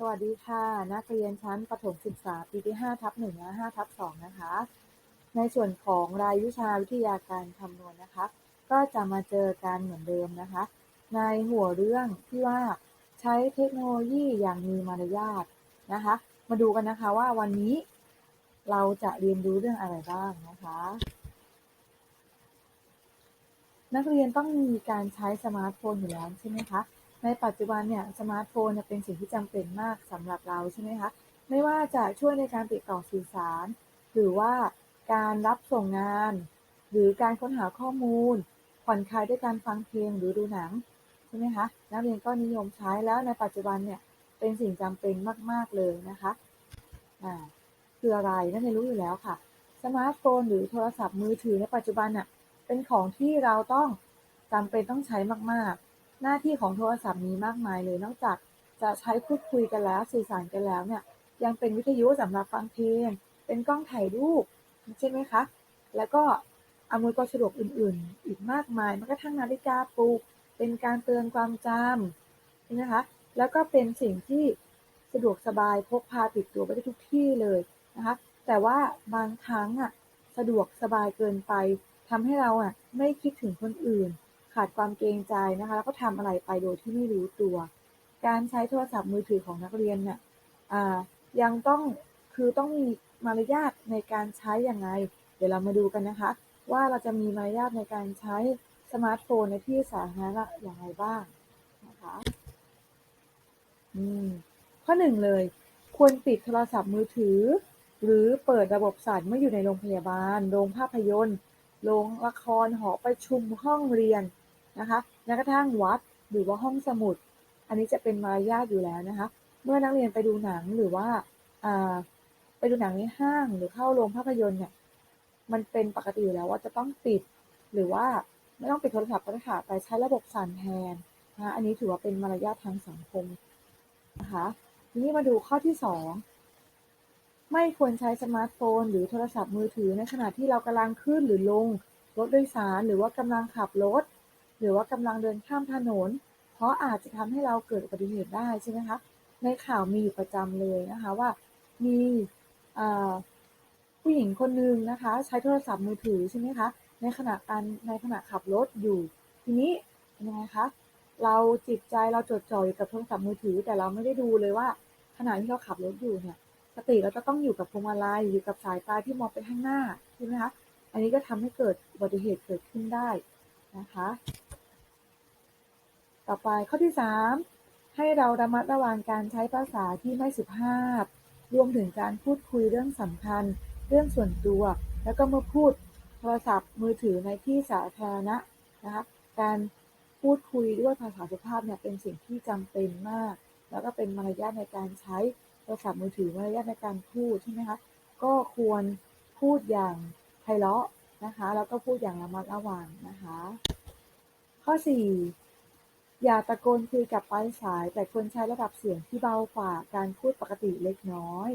สวัสดีค่ะ นักเรียนชั้นประถมศึกษาปีที่5ทับ1และ5ทับ2นะคะ ในส่วนของรายวิชาวิทยาการคำนวณนะคะ ก็จะมาเจอกันเหมือนเดิมนะคะ ในหัวเรื่องที่ว่าใช้เทคโนโลยีอย่างมีมารยาทนะคะ มาดูกันนะคะว่าวันนี้เราจะเรียนรู้เรื่องอะไรบ้างนะคะ นักเรียนต้องมีการใช้สมาร์ทโฟนอยู่แล้วใช่ไหมคะ ในปัจจุบันเนี่ยสมาร์ทโฟนเนี่ยเป็นสิ่งที่จำเป็นมากสำหรับเราใช่ไหมคะ ไม่ว่าจะช่วยในการติดต่อสื่อสาร หรือว่าการรับส่งงาน หรือการค้นหาข้อมูล ผ่อนคลายด้วยการฟังเพลงหรือดูหนังใช่ไหมคะนักเรียนก็นิยมใช้แล้วในปัจจุบันเนี่ยเป็นสิ่งจำเป็นมาก ๆ เลยนะคะอ่าคืออะไรนักเรียนรู้อยู่แล้วค่ะ สมาร์ทโฟนหรือโทรศัพท์มือถือในปัจจุบันน่ะเป็นของที่เราต้องจำเป็นต้องใช้มากๆ หน้าที่ของโทรศัพท์มีมากมายเลย นอกจากจะใช้พูดคุยกันแล้วสื่อสารกันแล้วเนี่ย ยังเป็นวิทยุสำหรับฟังเพลง เป็นกล้องถ่ายรูปใช่ไหมคะ แล้วก็อำนวยความสะดวกอื่น ๆ อีกมากมายแม้กระทั่งนาฬิกาปลุกเป็นการเตือนความจำใช่ไหมคะ แล้วก็เป็นสิ่งที่สะดวกสบายพกพาติดตัวไปได้ทุกที่เลยนะคะ แต่ว่าบางครั้งอะสะดวกสบายเกินไปทำให้เราอะไม่คิดถึงคนอื่น ขาดความเกรงใจนะคะแล้วก็ทำอะไรไปโดยที่ไม่รู้ตัว การใช้โทรศัพท์มือถือของนักเรียนเนี่ยยังต้องคือต้องมีมารยาทในการใช้อย่างไรเดี๋ยวเรามาดูกันนะคะ ว่าเราจะมีมารยาทในการใช้สมาร์ทโฟนในที่สาธารณะอย่างไรบ้างนะคะอืมข้อหนึ่งเลย ควรปิดโทรศัพท์มือถือ หรือเปิดระบบสั่นเมื่ออยู่ในโรงพยาบาล โรงภาพยนตร์ โรงละครหอประชุมห้องเรียน นะคะแม้กระทั่งวัดหรือว่าห้องสมุด อันนี้จะเป็นมารยาทอยู่แล้วนะคะ เมื่อนักเรียนไปดูหนังหรือว่าไปดูหนังในห้างหรือเข้าโรงภาพยนตร์เนี่ยมันเป็นปกติอยู่แล้วว่าจะต้องปิด หรือว่าไม่ต้องปิดโทรศัพท์ก็ได้ค่ะแต่ใช้ระบบสั่นแทนนะคะอันนี้ถือว่าเป็นมารยาททางสังคมนะคะทีนี้มาดูข้อที่สองไม่ควรใช้สมาร์ทโฟน หรือโทรศัพท์มือถือในขณะที่เรากำลังขึ้นหรือลงรถโดยสารหรือว่ากำลังขับรถ หรือว่ากำลังเดินข้ามถนน เพราะอาจจะทำให้เราเกิดอุบัติเหตุได้ใช่ไหมคะ ในข่าวมีอยู่ประจำเลยนะคะว่ามีผู้หญิงคนหนึ่งนะคะ ใช้โทรศัพท์มือถือใช่ไหมคะในขณะการในขณะขับรถอยู่ ทีนี้ยังไงคะเราจิตใจเราจดจ่ออยู่กับโทรศัพท์มือถือ แต่เราไม่ได้ดูเลยว่าขณะที่เราขับรถอยู่เนี่ยสติเราจะต้องอยู่กับพวงมาลัยอยู่กับสายตาที่มองไปข้างหน้าใช่ไหมคะอันนี้ก็ทำให้เกิดอุบัติเหตุเกิดขึ้นได้นะคะ ต่อไปข้อที่ 3 ให้เราระมัดระวังการใช้ภาษาที่ไม่สุภาพ รวมถึงการพูดคุยเรื่องสำคัญ เรื่องส่วนตัว แล้วก็เมื่อพูดโทรศัพท์มือถือในที่สาธารณะนะคะการพูดคุยด้วยภาษาสุภาพเนี่ยเป็นสิ่งที่จำเป็นมาก แล้วก็เป็นมารยาทในการใช้โทรศัพท์มือถือมารยาทในการพูดใช่ไหมคะก็ควรพูดอย่างไพเราะนะคะ แล้วก็พูดอย่างระมัดระวังนะคะ ข้อ 4 อย่าตะโกนคุยกับปลายสาย แต่ควรใช้ระดับเสียงที่เบากว่าการพูดปกติเล็กน้อย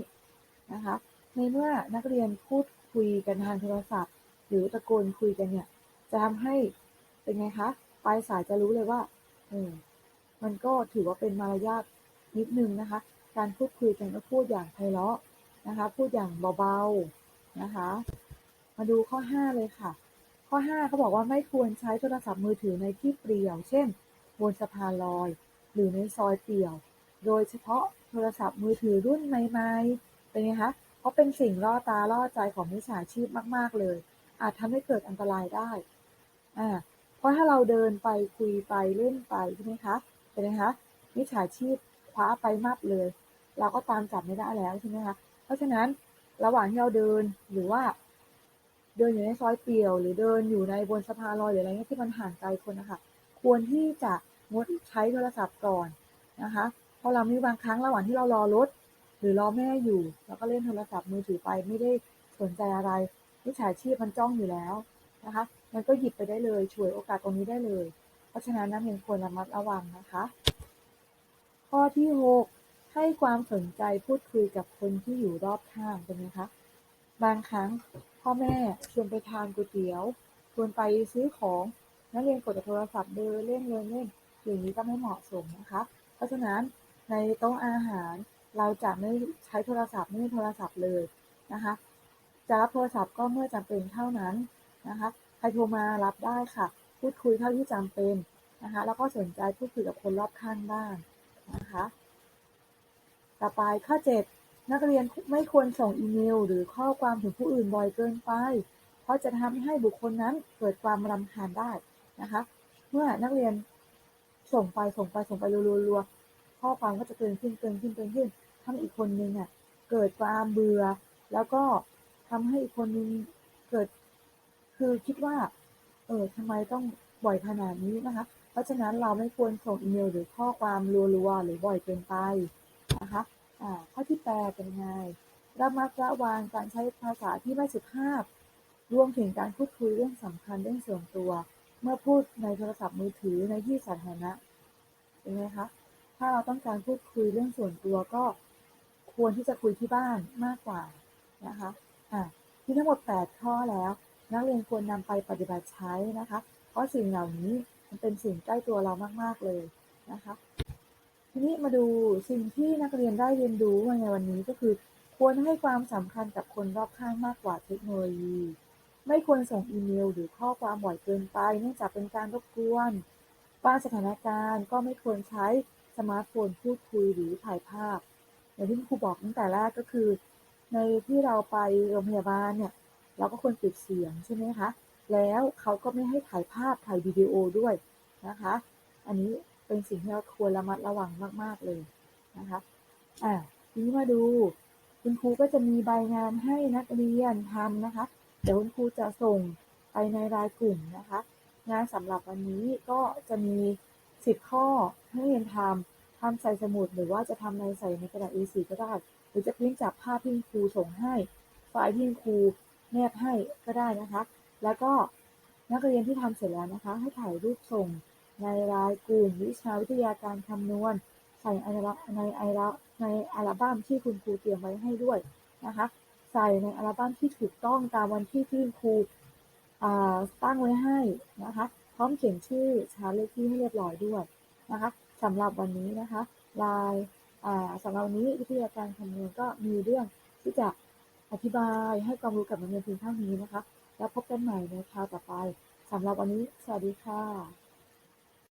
นะคะ ในเมื่อนักเรียนพูดคุยกันทางโทรศัพท์ หรือตะโกนคุยกันเนี่ย จะทำให้เป็นไงคะปลายสายจะรู้เลยว่าเออมันก็ถือว่าเป็นมารยาทนิดนึงนะคะ การพูดคุยกันก็พูดอย่างไพเราะนะคะ พูดอย่างเบาๆนะคะ มาดูข้อ 5 เลยค่ะ ข้อ5เขาบอกว่าไม่ควรใช้โทรศัพท์มือถือในที่เปลี่ยว เช่น บนสะพานลอย หรือในซอยเปี่ยว โดยเฉพาะโทรศัพท์มือถือรุ่นใหม่ๆ เป็นไงคะเพราะเป็นสิ่งล่อตาล่อใจของมิจฉาชีพมาก ๆ เลย อาจทำให้เกิดอันตรายได้ อ่า เพราะถ้าเราเดินไปคุยไปเล่นไปใช่ไหมคะ เป็นไงคะมิจฉาชีพคว้าไปมากเลย เราก็ตามจับไม่ได้แล้วใช่ไหมคะ เพราะฉะนั้นระหว่างที่เราเดินหรือว่า เดินอยู่ในซอยเปี่ยว หรือเดินอยู่ในบนสะพานลอยหรืออะไรเงี้ยที่มันห่างไกลคนนะคะควรที่จะ งดใช้โทรศัพท์ก่อนนะคะเพราะเรามีบางครั้งระหว่างที่เรารอรถหรือรอแม่อยู่เราก็เล่นโทรศัพท์มือถือไปไม่ได้สนใจอะไรมิจฉาชีพมันจ้องอยู่แล้วนะคะ มันก็หยิบไปได้เลยช่วยโอกาสตรงนี้ได้เลย เพราะฉะนั้นนักเรียนควรระมัดระวังนะคะ ข้อที่ 6 ให้ความสนใจพูดคุยกับคนที่อยู่รอบข้างเป็นไหมคะบางครั้งพ่อแม่ชวนไปทานก๋วยเตี๋ยวชวนไปซื้อของนักเรียนกดโทรศัพท์เดินเล่นเล่นเล่น อย่างนี้ก็ไม่เหมาะสมนะคะ เพราะฉะนั้นในโต๊ะอาหารเราจะไม่ใช้โทรศัพท์ไม่มีโทรศัพท์เลยนะคะจะรับโทรศัพท์ก็เมื่อจำเป็นเท่านั้นนะคะใครโทรมารับได้ค่ะ พูดคุยเท่าที่จำเป็นนะคะแล้วก็สนใจพูดคุยกับคนรอบข้างบ้างนะคะต่อไปข้อ 7 นักเรียนไม่ควรส่งอีเมล หรือข้อความถึงผู้อื่นบ่อยเกินไป เพราะจะทำให้บุคคลนั้นเกิดความรำคาญได้นะคะ เมื่อนักเรียน ส่งไปส่งไปส่งไปรัวๆข้อความก็จะเกินขึ้นเกินขึ้นเกินขึ้นทำให้อีกคนนึงอะเกิดความเบื่อ แล้วก็ทำให้อีกคนนึงเกิด คือคิดว่า เออทำไมต้องบ่อยขนาดนี้นะคะ เพราะฉะนั้นเราไม่ควรส่งอีเมลหรือข้อความรัวๆหรือบ่อยเกินไปนะคะอ่าข้อที่แปดเป็นไงระมัดระวังการใช้ภาษาที่ไม่สุภาพ รวมถึงการพูดคุยเรื่องสำคัญเรื่องส่วนตัว เมื่อพูดในโทรศัพท์มือถือในที่สาธารณะเป็นไงคะ ถ้าเราต้องการพูดคุยเรื่องส่วนตัวก็ควรที่จะคุยที่บ้านมากกว่านะคะอ่าที่ทั้งหมด 8 ข้อแล้ว นักเรียนควรนำไปปฏิบัติใช้นะคะ เพราะสิ่งเหล่านี้มันเป็นสิ่งใกล้ตัวเรามาก ๆ เลยนะคะ ทีนี้มาดูสิ่งที่นักเรียนได้เรียนรู้ในวันนี้ก็คือ ควรให้ความสำคัญกับคนรอบข้างมากกว่าเทคโนโลยี ไม่ควรส่งอีเมลหรือข้อความบ่อยเกินไป เนื่องจากเป็นการรบกวน บางสถานการณ์ก็ไม่ควรใช้สมาร์ทโฟนพูดคุยหรือถ่ายภาพ อย่างที่ครูบอกตั้งแต่แรกก็คือ ในที่เราไปโรงพยาบาลเนี่ย เราก็ควรปิดเสียงใช่ไหมคะ แล้วเขาก็ไม่ให้ถ่ายภาพถ่ายวิดีโอด้วยนะคะ อันนี้เป็นสิ่งที่เราควรระมัดระวังมาก ๆเลยนะคะ อ่าทีนี้มาดู คุณครูก็จะมีใบงานให้นักเรียนทำนะคะ เดี๋ยวคุณครูจะส่งไปในรายกลุ่มนะคะ งานสำหรับวันนี้ก็จะมี 10 ข้อให้เรียนทำทำใส่สมุดหรือว่าจะทำในใส่ในกระดาษ A4 ก็ได้ หรือจะพิมพ์จากภาพที่คุณครูส่งให้ ไฟล์ที่คุณครูแนบให้ก็ได้นะคะ แล้วก็นักเรียนที่ทำเสร็จแล้วนะคะ ให้ถ่ายรูปส่งในรายกลุ่มวิชาวิทยาการคำนวณใส่ในในในอัลบั้มที่คุณครูเตรียมไว้ให้ด้วยนะคะ ใส่ในอัลบั้มที่ถูกต้องตามวันที่ที่ครูตั้งไว้ให้นะคะ พร้อมเขียนชื่อชาร์เลขที่ให้เรียบร้อยด้วยนะคะสำหรับวันนี้นะคะลายสำหรับวันนี้วิทยาการคำนวณก็มีเรื่องที่จะอธิบายให้ความรู้กับนักเรียนเพียงเท่านี้นะคะ แล้วพบกันใหม่ในคราวต่อไปสำหรับวันนี้ สวัสดีค่ะ